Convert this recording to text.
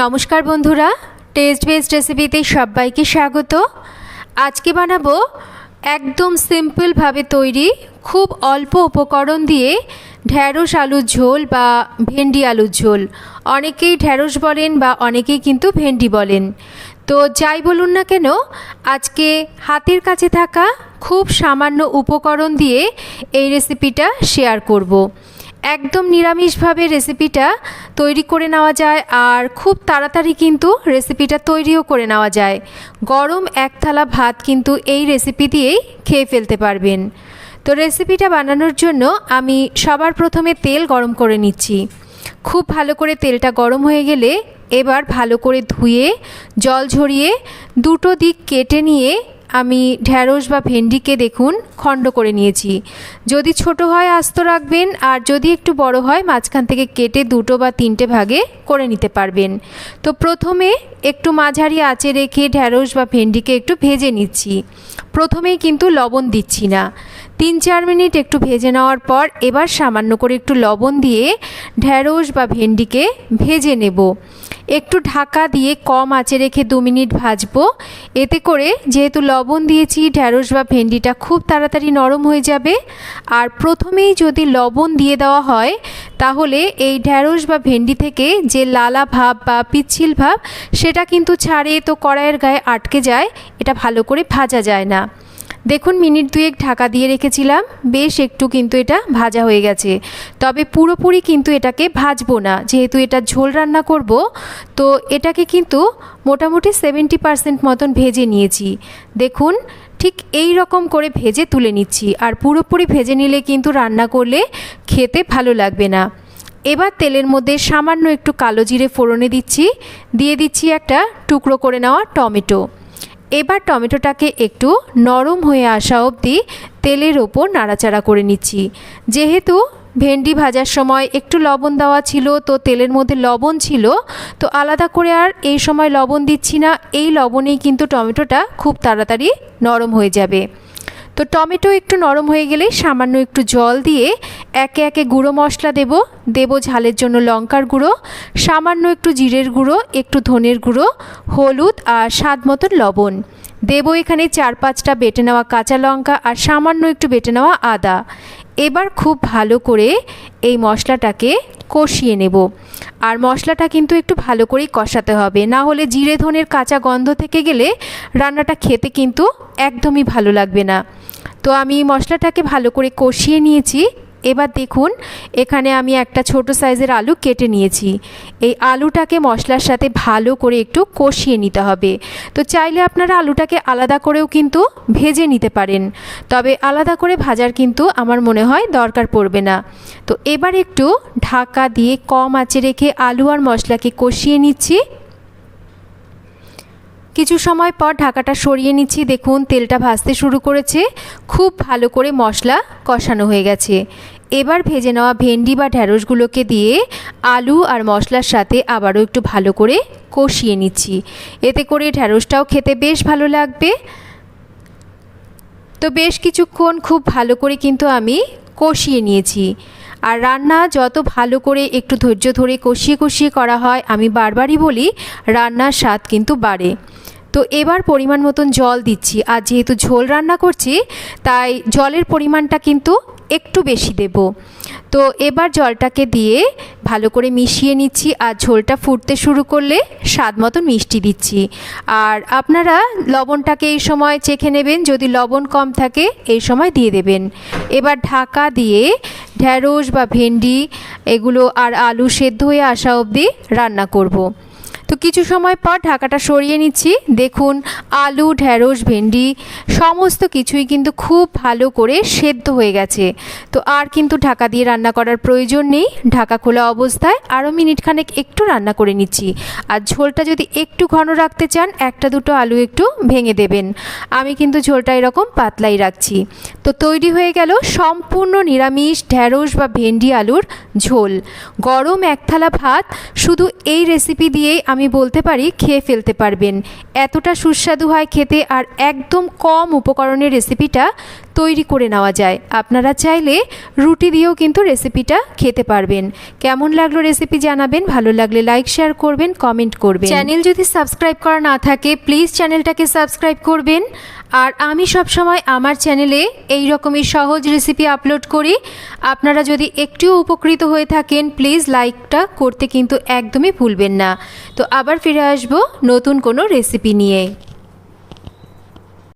নমস্কার বন্ধুরা test based রেসিপিতে সবাইকে স্বাগত। আজকে বানাবো একদম সিম্পলভাবে তৈরি, খুব অল্প উপকরণ দিয়ে ঢ্যাঁড়স আলুর ঝোল বা ভেন্ডি আলুর ঝোল। অনেকেই ঢ্যাঁড়স বলেন বা অনেকেই কিন্তু ভেন্ডি বলেন। তো যাই বলুন না কেন, আজকে হাতের কাছে থাকা খুব সামান্য উপকরণ দিয়ে এই রেসিপিটা শেয়ার করব। একদম নিরামিষভাবে রেসিপিটা তৈরি করে নেওয়া যায় আর খুব তাড়াতাড়ি কিন্তু রেসিপিটা তৈরিও করে নেওয়া যায়। গরম এক থালা ভাত কিন্তু এই রেসিপি দিয়েই খেয়ে ফেলতে পারবেন। তো রেসিপিটা বানানোর জন্য আমি সবার প্রথমে তেল গরম করে নিচ্ছি। খুব ভালো করে তেলটা গরম হয়ে গেলে এবার ভালো করে ধুয়ে, জল ঝরিয়ে দুটো দিক কেটে নিয়ে আমি ঢ্যাঁড়স বা ভেন্ডিকে দেখুন, খণ্ড করে নিয়েছি। যদি ছোট হয়, আস্ত রাখবেন, আর যদি একটু বড় হয়, মাঝখান থেকে কেটে দুটো বা তিনটে ভাগে করে নিতে পারবেন। তো প্রথমে একটু মাঝারি আঁচে রেখে ঢ্যাঁড়স বা ভেন্ডিকে একটু ভেজে নিচ্ছি। প্রথমেই কিন্তু লবণ দিচ্ছি না। তিন চার মিনিট একটু ভেজে নেওয়ার পর, এবার সামান্য করে একটু লবণ দিয়ে ঢ্যাঁড়স বা ভেন্ডিকে ভেজে নেব। একটু ঢাকা দিয়ে কম আঁচে রেখে দু মিনিট ভাজবো। এতে করে যেহেতু লবণ দিয়েছি, ঢ্যাঁড়স বা ভেন্ডিটা খুব তাড়াতাড়ি নরম হয়ে যাবে। আর প্রথমেই যদি লবণ দিয়ে দেওয়া হয়, তাহলে এই ঢ্যাঁড়স বা ভেন্ডি থেকে যে লালা ভাব বা পিচ্ছিল ভাব, সেটা কিন্তু ছাড়ে, তো কড়াইয়ের গায়ে আটকে যায়, এটা ভালো করে ভাজা যায় না। দেখুন, মিনিট দুয়েক ঢাকা দিয়ে রেখেছিলাম। বেশ একটু কিন্তু এটা ভাজা হয়ে গেছে। তবে পুরোপুরি কিন্তু এটাকে ভাজবো না। যেহেতু এটা ঝোল রান্না করব, তো এটাকে কিন্তু মোটামুটি সেভেন্টি পারসেন্ট মতন ভেজে নিয়েছি। দেখুন, ঠিক এই রকম করে ভেজে তুলে নিচ্ছি। আর পুরোপুরি ভেজে নিলে কিন্তু রান্না করলে খেতে ভালো লাগবে না। এবার তেলের মধ্যে সামান্য একটু কালো জিরে ফোড়নে দিচ্ছি। দিয়ে দিচ্ছি একটা টুকরো করে নেওয়া টমেটো। এবার টমেটোটাকে একটু নরম হয়ে আসা অবধি তেলের ওপর নাড়াচাড়া করে নিচ্ছি। যেহেতু ভেন্ডি ভাজার সময় একটু লবণ দেওয়া ছিল, তো তেলের মধ্যে লবণ ছিল, তো আলাদা করে আর এই সময় লবণ দিচ্ছি না। এই লবণেই কিন্তু টমেটোটা খুব তাড়াতাড়ি নরম হয়ে যাবে। তো টমেটো একটু নরম হয়ে গেলে সামান্য একটু জল দিয়ে একে একে গুঁড়ো মশলা দেব। দেব ঝালের জন্য লঙ্কার গুঁড়ো, সামান্য একটু জিরের গুঁড়ো, একটু ধনের গুঁড়ো, হলুদ আর স্বাদ মতন লবণ। দেব এখানে চার পাঁচটা বেটে নেওয়া কাঁচা লঙ্কা আর সামান্য একটু বেটে নেওয়া আদা। এবার খুব ভালো করে এই মশলাটাকে কষিয়ে নেব। আর মশলাটা কিন্তু একটু ভালো করেই কষাতে হবে। না হলে জিরে, ধনের কাঁচা গন্ধ থেকে গেলে রান্নাটা খেতে কিন্তু একদমই ভালো লাগবে না। তো আমি মশলাটাকে ভালো করে কষিয়ে নিয়েছি। এবার দেখুন, এখানে আমি একটা ছোট সাইজের আলু কেটে নিয়েছি। এই আলুটাকে মশলার সাথে ভালো করে একটু কষিয়ে নিতে হবে। তো চাইলে আপনারা আলুটাকে আলাদা করেও কিন্তু ভেজে নিতে পারেন। তবে আলাদা করে ভাজার কিন্তু আমার মনে হয় দরকার পড়বে না। তো এবার একটু ঢাকা দিয়ে কম আঁচে রেখে আলু আর মশলাকে কষিয়ে নিচ্ছি। কিছু সময় পর ঢাকাটা সরিয়ে নিচ্ছি। দেখুন, তেলটা ভাজতে শুরু করেছে। খুব ভালো করে মশলা কষানো হয়ে গেছে। এবার ভেজে নেওয়া ভেন্ডি বা ঢ্যাঁড়সগুলোকে দিয়ে আলু আর মশলার সাথে আবারও একটু ভালো করে কষিয়ে নিচ্ছি। এতে করে ঢ্যাঁড়সটাও খেতে বেশ ভালো লাগবে। তো বেশ কিছুক্ষণ খুব ভালো করে কিন্তু আমি কষিয়ে নিয়েছি। আর রান্না যত ভালো করে একটু ধৈর্য ধরে কষিয়ে কষিয়ে করা হয়, আমি বারবারই বলি, রান্নার স্বাদ কিন্তু বাড়ে। তো এবার পরিমাণ মতন জল দিচ্ছি। আর যেহেতু ঝোল রান্না করছি, তাই জলের পরিমাণটা কিন্তু একটু বেশি দেব। তো এবার জলটাকে দিয়ে ভালো করে মিশিয়ে নিচ্ছি আর ঝোলটা ফুটতে শুরু করলে স্বাদ মতো মিষ্টি দিচ্ছি। আর আপনারা লবণটাকে এই সময় চেখে নেবেন, যদি লবণ কম থাকে এই সময় দিয়ে দেবেন। এবার ঢাকা দিয়ে ঢ্যাঁড়স বা ভেন্ডি, এগুলো আর আলু সেদ্ধ হয়ে আসা অবধি রান্না করব। তো কিছু সময় পর ঢাকাটা সরিয়ে নিচ্ছি। দেখুন, আলু ঢ্যাঁড়স ভেন্ডি, সমস্ত কিছুই কিন্তু খুব ভালো করে সেদ্ধ হয়ে গেছে। তো আর কিন্তু ঢাকা দিয়ে রান্না করার প্রয়োজন নেই। ঢাকা খোলা অবস্থায় আরও মিনিটখানেক একটু রান্না করে নিচ্ছি। আর ঝোলটা যদি একটু ঘন রাখতে চান, একটা দুটো আলু একটু ভেঙে দেবেন। আমি কিন্তু ঝোলটা এরকম পাতলাই রাখছি। তো তৈরি হয়ে গেল সম্পূর্ণ নিরামিষ ঢ্যাঁড়স বা ভেন্ডি আলুর ঝোল। গরম এক থালা ভাত, শুধু এই রেসিপি দিয়েই আমি আমি বলতে পারি খেয়ে ফেলতে পারবেন। এতটা সুস্বাদু হয় খেতে আর একদম কম উপকরণের রেসিপিটা তৈরি করে নেওয়া যায়। আপনারা চাইলে রুটি দিয়েও কিন্তু রেসিপিটা খেতে পারবেন। কেমন লাগল রেসিপি জানাবেন, ভালো লাগলে লাইক, শেয়ার করবেন, কমেন্ট করবেন। চ্যানেল যদি সাবস্ক্রাইব করা না থাকে, প্লিজ চ্যানেলটাকে সাবস্ক্রাইব করবেন। আর আমি সব সময় আমার চ্যানেলে এই রকমই সহজ রেসিপি আপলোড করি। আপনারা যদি একটুও উপকৃত হয়ে থাকেন প্লিজ লাইকটা করতে কিন্তু একদমই ভুলবেন না। তো আবার ফিরে আসব নতুন কোনো রেসিপি নিয়ে।